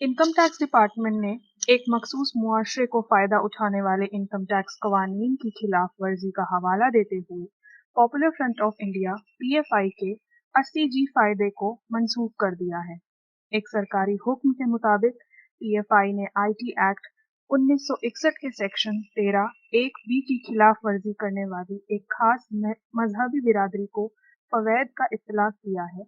Income tax department ने एक मखसूस मुआशरे को फ़ायदा उठाने वाले इनकम टैक्स कवानीन की खिलाफ वर्जी का हवाला देते हुए popular front of India, PFI के 80 जी फ़ायदे को मंसूख कर दिया है। एक सरकारी हुक्म के मुताबिक, पीएफआई ने आईटी एक्ट 1961 के सेक्शन 13 एक बी की खिलाफ वर्जी करने वाली एक खास मजहबी बिरादरी को फवैद का इतलाक किया है,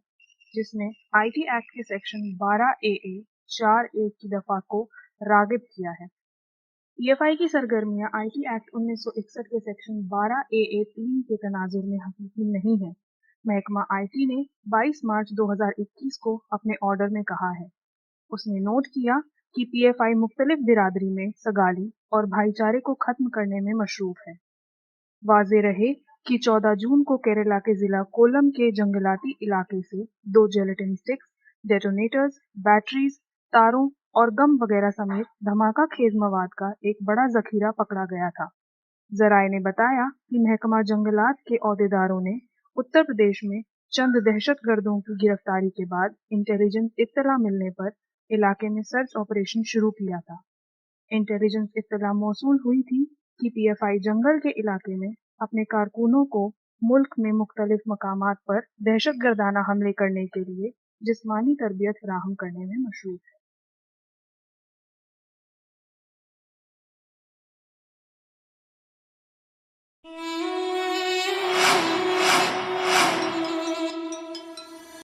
जिसने आईटी एक्ट के सेक्शन 12 ए ए चार एक की दफ़ा को रागिब किया है। पीएफआई की सरगर्मियाँ आईटी एक्ट 1961 के सेक्शन 12 ए ए तीन के तनाजुर में हकीकी नहीं है। महकमा आईटी ने 22 मार्च 2021 को अपने ऑर्डर में कहा है। उसने नोट किया कि पीएफआई मुख्तलिफ़ बिरादरी में सगाली और भाईचारे को खत्म करने में मशरूफ है। वाजे रहे कि 14 जून को केरला के जिला कोलम के जंगलाती इलाके से दो जेलेटिन स्टिक्स डेटोनेटर्स बैटरीज तारों और गम वगैरह समेत धमाका खेज मवाद का एक बड़ा जखीरा पकड़ा गया था। जराए ने बताया कि महकमा जंगलात के अहदेदारों ने उत्तर प्रदेश में चंद दहशत गर्दों की गिरफ्तारी के बाद इंटेलिजेंस इत्तला मिलने पर इलाके में सर्च ऑपरेशन शुरू किया था। इंटेलिजेंस इत्तला मौसू हुई थी कि पीएफआई जंगल के इलाके में अपने कारकुनों को मुल्क में मुख्तलिफ़ मकाम पर दहशत गर्दाना हमले करने के लिए जिसमानी तरबियत फराहम करने में मशरूफ है।